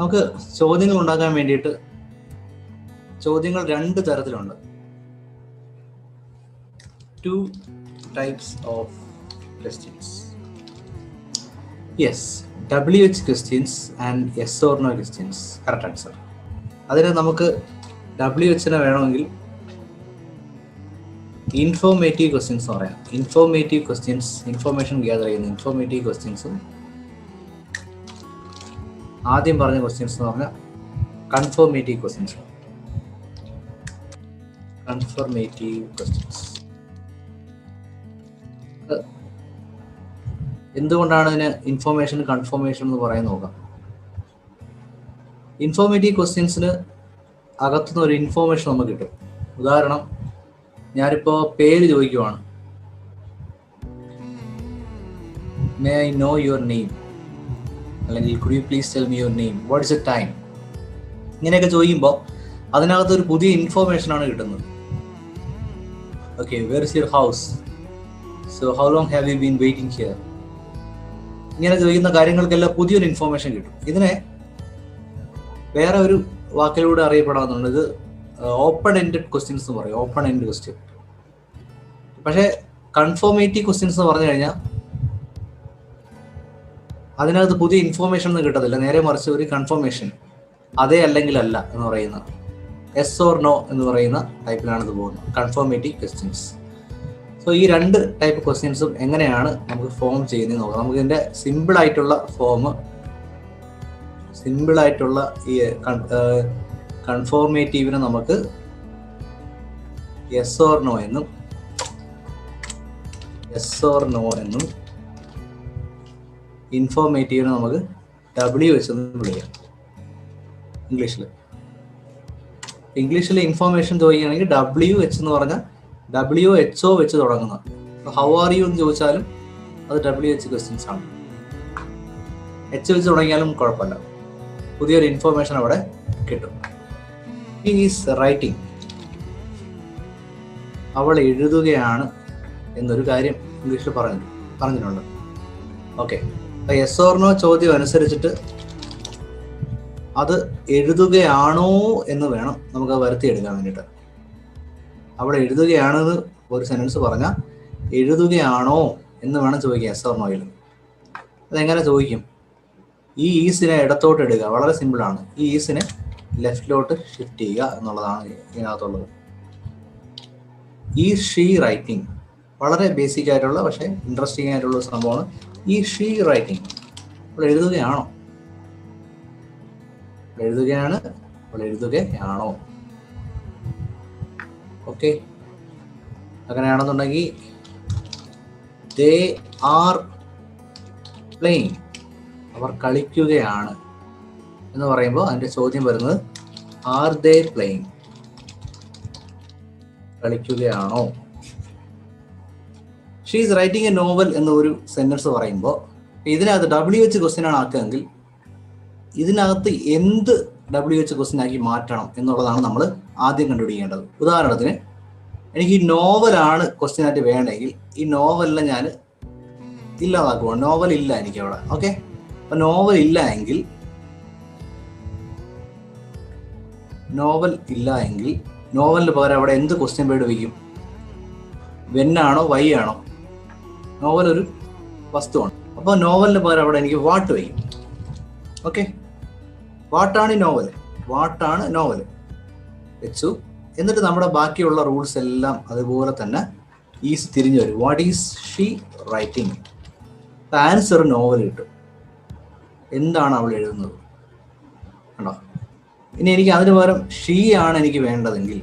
നമുക്ക് ചോദ്യങ്ങൾ ഉണ്ടാക്കാൻ വേണ്ടിയിട്ട് ചോദ്യങ്ങൾ രണ്ട് തരത്തിലുണ്ട്. Two types of questions yes W H questions and yes or no questions correct answer അതിന് നമുക്ക് ഡബ്ല്യു എച്ചിനെ വേണമെങ്കിൽ ഇൻഫോർമേറ്റീവ് ക്വസ്റ്റ്യൻസ് എന്ന് പറയാം. ഇൻഫോർമേറ്റീവ് ക്വസ്റ്റ്യൻസ് ഇൻഫോർമേഷൻ ഗ്യാദർ ചെയ്യുന്ന ഇൻഫോർമേറ്റീവ് ക്വസ്റ്റ്യൻസും ആദ്യം പറഞ്ഞ ക്വസ്റ്റ്യൻസ് എന്ന് പറഞ്ഞാൽ കൺഫോർമേറ്റീവ് ക്വസ്റ്റ്യൻസ് കൺഫോർമേറ്റീവ് ക്വസ്റ്റ്യൻസ് എന്തുകൊണ്ടാണ് ഇതിന് ഇൻഫോർമേഷൻ കൺഫോർമേഷൻ എന്ന് പറയാൻ നോക്കാം ഇൻഫോർമേറ്റീവ് ക്വസ്റ്റ്യൻസിന് അകത്തുനിന്ന് ഒരു ഇൻഫോർമേഷൻ നമുക്ക് കിട്ടും. ഉദാഹരണം ഞാനിപ്പോ പേര് ചോദിക്കുവാണ്. May I know your name അല്ലെങ്കിൽ could you please tell me your name what is a time ഇങ്ങനെയൊക്കെ ചോദിക്കുമ്പോൾ അതിനകത്ത് ഒരു പുതിയ ഇൻഫോർമേഷൻ ആണ് കിട്ടുന്നത്. Okay where is your house so how long have you been waiting here ഇങ്ങനെ ചോദിക്കുന്ന കാര്യങ്ങൾക്കെല്ലാം പുതിയൊരു ഇൻഫോർമേഷൻ കിട്ടും. ഇതിനെ വേറെ ഒരു വാക്കിലൂടെ അറിയപ്പെടാവുന്നുണ്ട് ഇത് ഓപ്പൺ എൻഡഡ് ക്വസ്റ്റ്യൻസ് എന്ന് പറയും. ഓപ്പൺ എൻഡ് ക്വസ്റ്റ്യൻ പക്ഷേ കൺഫോമേറ്റീവ് ക്വസ്റ്റ്യൻസ് എന്ന് പറഞ്ഞു കഴിഞ്ഞാൽ അതിനകത്ത് പുതിയ ഇൻഫോർമേഷൻ ഒന്നും കിട്ടത്തില്ല. നേരെ മറിച്ച് ഒരു കൺഫർമേഷൻ അതേ അല്ലെങ്കിൽ അല്ല എന്ന് പറയുന്ന എസ് ഓർ നോ എന്ന് പറയുന്ന ടൈപ്പിലാണ് ഇത് പോകുന്നത്. കൺഫോമേറ്റീവ് ക്വസ്റ്റ്യൻസ് സോ ഈ രണ്ട് ടൈപ്പ് ക്വസ്റ്റ്യൻസും എങ്ങനെയാണ് നമുക്ക് ഫോം ചെയ്യുന്നത് നോക്കാം. നമുക്ക് സിമ്പിൾ ആയിട്ടുള്ള ഫോം സിമ്പിൾ ആയിട്ടുള്ള ഈ കൺഫോർമേറ്റീവിനെ നമുക്ക് എസ് ഓർ നോ എന്നും എസ് ഓർ നോ എന്നും ഇൻഫോർമേറ്റീവിനെ നമുക്ക് ഡബ്ല്യു വെച്ച് വിളിക്കാം. ഇംഗ്ലീഷിൽ ഇംഗ്ലീഷിൽ ഇൻഫോർമേഷൻ ചോദിക്കുകയാണെങ്കിൽ ഡബ്ല്യു എച്ച് എന്ന് പറഞ്ഞാൽ ഡബ്ല്യു എച്ച് ഒ വെച്ച് തുടങ്ങുന്ന. ഹൗ ആർ യു എന്ന് ചോദിച്ചാലും അത് ഡബ്ല്യു എച്ച് ക്വസ്റ്റ്യൻസ് ആണ്. എച്ച് വെച്ച് തുടങ്ങിയാലും കുഴപ്പമില്ല. പുതിയൊരു ഇൻഫോർമേഷൻ അവിടെ കിട്ടും. റൈറ്റിംഗ് അവൾ എഴുതുകയാണ് എന്നൊരു കാര്യം ഇംഗ്ലീഷിൽ പറഞ്ഞു പറഞ്ഞിട്ടുണ്ട്. ഓക്കെ എസ് ഓർണോ ചോദ്യം അനുസരിച്ചിട്ട് അത് എഴുതുകയാണോ എന്ന് വേണം നമുക്ക് വരുത്തിയെടുക്കാൻ വേണ്ടിയിട്ട്. അവിടെ എഴുതുകയാണെന്ന് ഒരു സെന്റൻസ് പറഞ്ഞാൽ എഴുതുകയാണോ എന്ന് വേണം ചോദിക്കാൻ എസ് ഓർണോയിൽ അതെങ്ങനെ ചോദിക്കും? ഈ ഈസിനെ ഇടത്തോട്ട് എടുക്കുക വളരെ സിമ്പിൾ ആണ്. ഈ ഈസിനെ ലെഫ്റ്റിലോട്ട് ഷിഫ്റ്റ് ചെയ്യുക എന്നുള്ളതാണ് ഇതിനകത്തുള്ളത്. ഈ ഷീ റൈറ്റിംഗ് വളരെ ബേസിക് ആയിട്ടുള്ള പക്ഷേ ഇൻട്രസ്റ്റിംഗ് ആയിട്ടുള്ള സംഭവമാണ്. ഈ ഷീ റൈറ്റിംഗ് അവൾ എഴുതുകയാണോ? എഴുതുകയാണ് അവൾ എഴുതുകയാണോ? ഓക്കെ. അങ്ങനെയാണെന്നുണ്ടെങ്കിൽ ദേ ആർ പ്ലെയിങ് അവർ കളിക്കുകയാണ് എന്ന് പറയുമ്പോൾ അതിന്റെ ചോദ്യം വരുന്നത് are they playing കളിക്കുകയാണോ? She is writing a novel എന്ന ഒരു സെന്റൻസ് പറയുമ്പോൾ ഇതിനകത്ത് ഡബ്ല്യു എച്ച് ക്വസ്റ്റ്യൻ ആണ് ആക്കുകയെങ്കിൽ ഇതിനകത്ത് എന്ത് ഡബ്ല്യു എച്ച് ക്വസ്റ്റ്യൻ ആക്കി മാറ്റണം എന്നുള്ളതാണ് നമ്മൾ ആദ്യം കണ്ടുപിടിക്കേണ്ടത്. ഉദാഹരണത്തിന് എനിക്ക് ഈ നോവലാണ് ക്വസ്റ്റ്യൻ ആയിട്ട് വേണമെങ്കിൽ ഈ നോവലിനെ ഞാൻ ഇല്ലാതാക്കുവാണ്. നോവൽ ഇല്ല എനിക്ക് അവിടെ ഓക്കെ അപ്പൊ നോവൽ ഇല്ല എങ്കിൽ നോവൽ ഇല്ല എങ്കിൽ നോവലിന് പകരം അവിടെ എന്ത് ക്വസ്റ്റ്യൻ വേർഡ് വയ്ക്കും വെന്നാണോ വൈ ആണോ? നോവൽ ഒരു വസ്തുവാണ്. അപ്പോൾ നോവലിന് പകരം അവിടെ എനിക്ക് വാട്ട് വയ്ക്കും. ഓക്കെ? വാട്ടാണ് ഈ നോവൽ. വാട്ടാണ് നോവൽ. വെച്ചു. എന്നിട്ട് നമ്മുടെ ബാക്കിയുള്ള റൂൾസ് എല്ലാം അതുപോലെ തന്നെ ഈസ് തിരിഞ്ഞു വരും what is she writing answer novel കിട്ടും. എന്താണ് അവൾ എഴുതുന്നത്? കണ്ടോ? ഇനി എനിക്ക് അതിന് പകരം ഷീ ആണ് എനിക്ക് വേണ്ടതെങ്കിൽ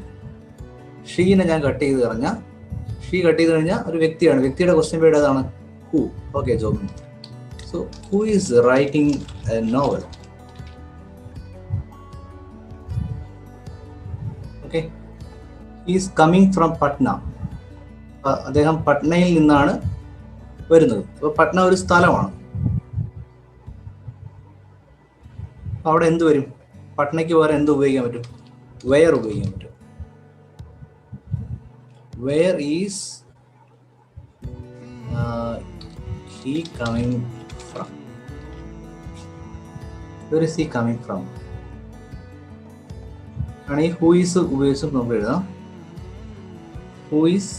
ഷീനെ ഞാൻ കട്ട് ചെയ്ത് കഴിഞ്ഞാൽ ഷീ കട്ട് ചെയ്ത് കഴിഞ്ഞാൽ ഒരു വ്യക്തിയാണ്. വ്യക്തിയുടെ ക്വസ്റ്റ്യൻ പേര് ഏതാണ് who okay Jobin so who is writing a novel okay is coming from Patna അദ്ദേഹം പട്നയിൽ നിന്നാണ് വരുന്നത്. അപ്പോൾ പട്ന ഒരു സ്ഥലമാണ്. അവിടെ എന്ത് വരും? പട്നയ്ക്ക് പകരം എന്ത് ഉപയോഗിക്കാൻ പറ്റും? വെയർ ഉപയോഗിക്കാൻ പറ്റും? Where is he coming from? Where is he coming from ആണെങ്കിൽ ഹൂ ഈസ് ഉപയോഗിച്ച് നമുക്ക് എഴുതാം. Who is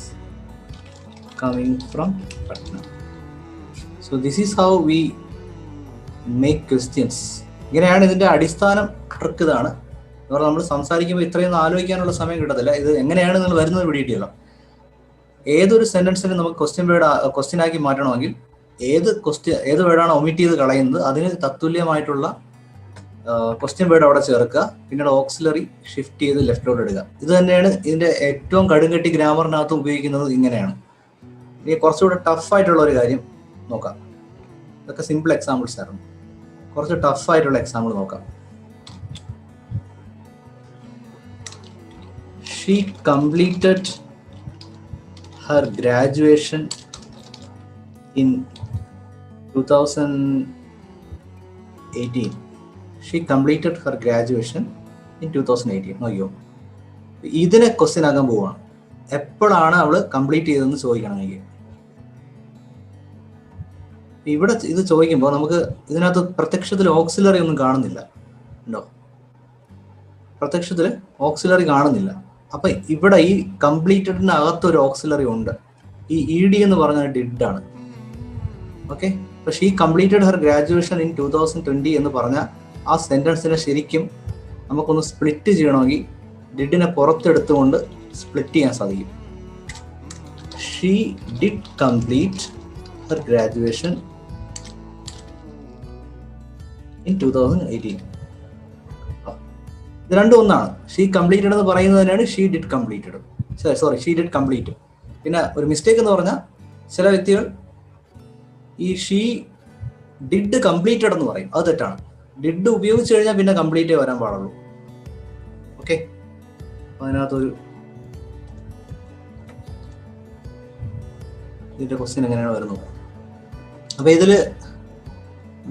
coming from Patna so this is make questions ഇങ്ങനെയാണ് ഇതിന്റെ അടിസ്ഥാനം ട്രിക്ക് ഇതാണ്. നമ്മൾ സംസാരിക്കുമ്പോൾ ഇത്രയൊന്നും ആലോചിക്കാനുള്ള സമയം കിട്ടത്തില്ല. ഇത് എങ്ങനെയാണ് നിങ്ങൾ വരുന്നത്? പിടിയിട്ടില്ല ഏതൊരു സെന്റൻസിനെ നമുക്ക് ക്വസ്റ്റ്യൻ വേർഡ് ക്വസ്റ്റ്യൻ ആക്കി മാറ്റണമെങ്കിൽ ഏത് ക്വസ്റ്റ്യൻ ഏത് വേർഡാണ് ഒമിറ്റ് ചെയ്ത് കളയുന്നത് അതിന് തത്തുല്യമായിട്ടുള്ള ക്വസ്റ്റ്യൻ വേർഡ് അവിടെ ചേർക്കുക. പിന്നീട് ഓക്സിലറി ഷിഫ്റ്റ് ചെയ്ത് ലെഫ്റ്റിലോട്ട് എടുക്കുക ഇത് തന്നെയാണ് ഇതിന്റെ ഏറ്റവും കടുങ്കട്ടി ഗ്രാമറിനകത്ത് ഉപയോഗിക്കുന്നത് ഇങ്ങനെയാണ്. ഇനി കുറച്ചുകൂടെ ടഫായിട്ടുള്ള ഒരു കാര്യം നോക്കാം. ഇതൊക്കെ സിമ്പിൾ എക്സാമ്പിൾസ് ആയിരുന്നു. കുറച്ച് ടഫായിട്ടുള്ള എക്സാമ്പിൾ നോക്കാം. She completed two thousand eighteen she completed her graduation in two thousand eighteen നോക്കിയോ ഇതിനെ ക്വസ്റ്റ്യൻ ആകാൻ പോവാണ്. എപ്പോഴാണ് അവൾ കംപ്ലീറ്റ് ചെയ്തതെന്ന് ചോദിക്കണം എനിക്ക് ഇവിടെ ഇത് ചോദിക്കുമ്പോൾ നമുക്ക് ഇതിനകത്ത് പ്രത്യക്ഷത്തിൽ ഓക്സിലറി ഒന്നും കാണുന്നില്ല. ഉണ്ടോ? പ്രത്യക്ഷത്തിൽ ഓക്സിലറി കാണുന്നില്ല. അപ്പൊ ഇവിടെ ഈ കംപ്ലീറ്റഡിന് അകത്ത് ഒരു ഓക്സിലറി ഉണ്ട്. ഈ ഇ ഡി എന്ന് പറഞ്ഞ ഡിഡ് ആണ്. ഓക്കെ പക്ഷെ ഈ completed her graduation in two thousand twenty എന്ന് പറഞ്ഞ ആ സെന്റൻസിനെ ശരിക്കും നമുക്കൊന്ന് സ്പ്ലിറ്റ് ചെയ്യണമെങ്കിൽ ഡിഡിനെ പുറത്തെടുത്തുകൊണ്ട് സ്പ്ലിറ്റ് ചെയ്യാൻ സാധിക്കും. She did complete her graduation in two thousand eighteen ഇത് രണ്ടും ഒന്നാണ്. ഷീ കംപ്ലീറ്റഡ് എന്ന് പറയുന്നത് തന്നെയാണ് she did completed sorry she did complete പിന്നെ ഒരു മിസ്റ്റേക്ക് എന്ന് പറഞ്ഞാൽ ചില വ്യക്തികൾ ഈ ഷീ ഡിഡ് കംപ്ലീറ്റഡ് എന്ന് പറയും. അത് തെറ്റാണ്. ഡിഡ് ഉപയോഗിച്ച് കഴിഞ്ഞാൽ പിന്നെ കംപ്ലീറ്റേ വരാൻ പാടുള്ളൂ. ഓക്കെ അതിനകത്തൊരു ഇതിന്റെ ക്വസ്റ്റ്യൻ എങ്ങനെയാണ് വരുന്നത്? അപ്പൊ ഇതിൽ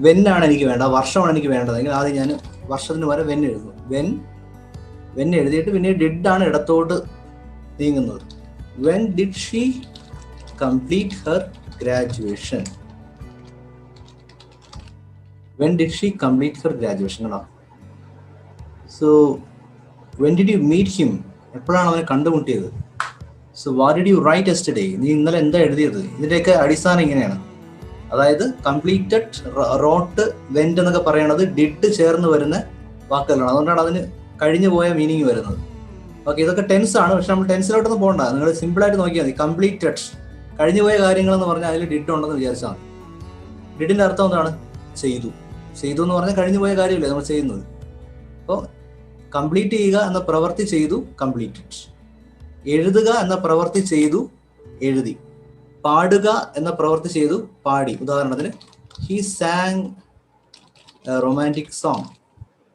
വെന്നാണ് എനിക്ക് വേണ്ട വർഷമാണ് എനിക്ക് വേണ്ടതെങ്കിൽ ആദ്യം ഞാൻ വർഷത്തിന് വരെ വെൻ എഴുതും. വെൻ വെൻ എഴുതിയിട്ട് പിന്നെ ഡിഡ് ആണ് ഇടത്തോട്ട് നീങ്ങുന്നത്. When did she complete her graduation when did she complete her graduation കേട്ടോ so when did you meet him എപ്പോഴാണ് അവനെ കണ്ടുമുട്ടിയത്? So what did you write yesterday നീ ഇന്നലെ എന്താ എഴുതിയത്? ഇതിന്റെയൊക്കെ അടിസ്ഥാനം ഇങ്ങനെയാണ്. അതായത് കംപ്ലീറ്റഡ് റോട്ട് വെന്റ് എന്നൊക്കെ പറയണത് ഡിഡ് ചേർന്ന് വരുന്ന വാക്കുകളാണ്. അതുകൊണ്ടാണ് അതിന് കഴിഞ്ഞു പോയ മീനിങ് വരുന്നത്. ഓക്കെ ഇതൊക്കെ ടെൻസ് ആണ്. പക്ഷെ നമ്മൾ ടെൻസിലോട്ടൊന്നും പോകണ്ട നിങ്ങൾ സിമ്പിൾ ആയിട്ട് നോക്കിയാൽ മതി. കംപ്ലീറ്റഡ് കഴിഞ്ഞു പോയ കാര്യങ്ങൾ എന്ന് പറഞ്ഞാൽ അതിൽ ഡിഡ് ഉണ്ടെന്ന് വിചാരിച്ചാൽ മതി. ഡിഡിന്റെ അർത്ഥം എന്താണ്? ചെയ്തു. ചെയ്തു എന്ന് പറഞ്ഞാൽ കഴിഞ്ഞു പോയ കാര്യമില്ലേ നമ്മൾ ചെയ്യുന്നത്. അപ്പോൾ കംപ്ലീറ്റ് ചെയ്യുക എന്ന പ്രവൃത്തി ചെയ്തു കംപ്ലീറ്റഡ് എഴുതുക എന്ന പ്രവൃത്തി ചെയ്തു എഴുതി. പാടുക എന്ന പ്രവൃത്തി ചെയ്തു പാടി. ഉദാഹരണത്തിന് ഹി സാങ് റൊമാന്റിക് സോങ്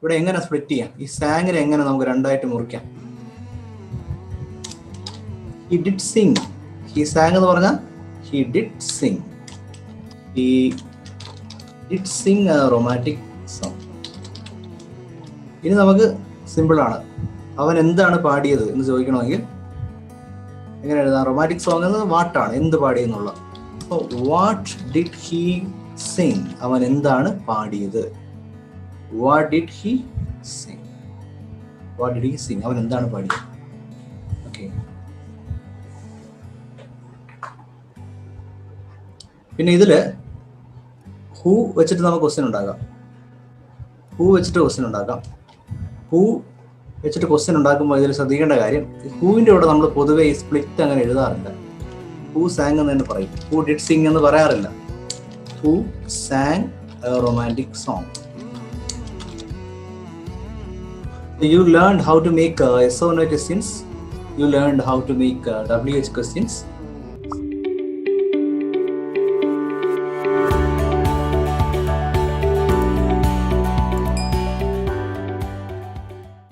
ഇവിടെ എങ്ങനെ സ്പ്ലിറ്റ് ചെയ്യാം? ഈ സാങ്ങിനെ എങ്ങനെ നമുക്ക് രണ്ടായിട്ട് മുറിക്കാം? He did sing he sang എന്ന് പറഞ്ഞാൽ he did sing he did sing romantic song ഇനി നമുക്ക് സിമ്പിളാണ് അവൻ എന്താണ് പാടിയത് എന്ന് ചോദിക്കണമെങ്കിൽ എങ്ങനെ എഴുതാം? റൊമാന്റിക് സോങ് എന്നത് വാട്ടാണ് എന്ത് പാടി എന്നുള്ള അപ്പോൾ വാട്ട് ഡിഡ് ഹി സിങ് അവൻ എന്താണ് പാടിയത്? What did he sing what did he sing അവൻ എന്താണ് പാടിയത്? ഓക്കെ പിന്നെ ഇതിൽ ഹൂ വെച്ചിട്ട് നമുക്ക് ക്വസ്റ്റ്യൻ ഉണ്ടാകാം. ഹൂ വെച്ചിട്ട് ക്വസ്റ്റ്യൻ ഉണ്ടാക്കാം ഹൂ വെച്ചിട്ട് ക്വസ്റ്റ്യൻ ഉണ്ടാക്കുമ്പോൾ ഇതിൽ ശ്രദ്ധിക്കേണ്ട കാര്യം ഹൂവിന്റെ കൂടെ നമ്മൾ പൊതുവേ ഈ സ്പ്ലിറ്റ് അങ്ങനെ എഴുതാറില്ല. ഹൂ സാങ് എന്ന് തന്നെ പറയും. ഹൂ ഡിഡ് സിങ് എന്ന് പറയാറില്ല. Who sang romantic song you learn how to make yes SO no questions you learn how to make W H questions.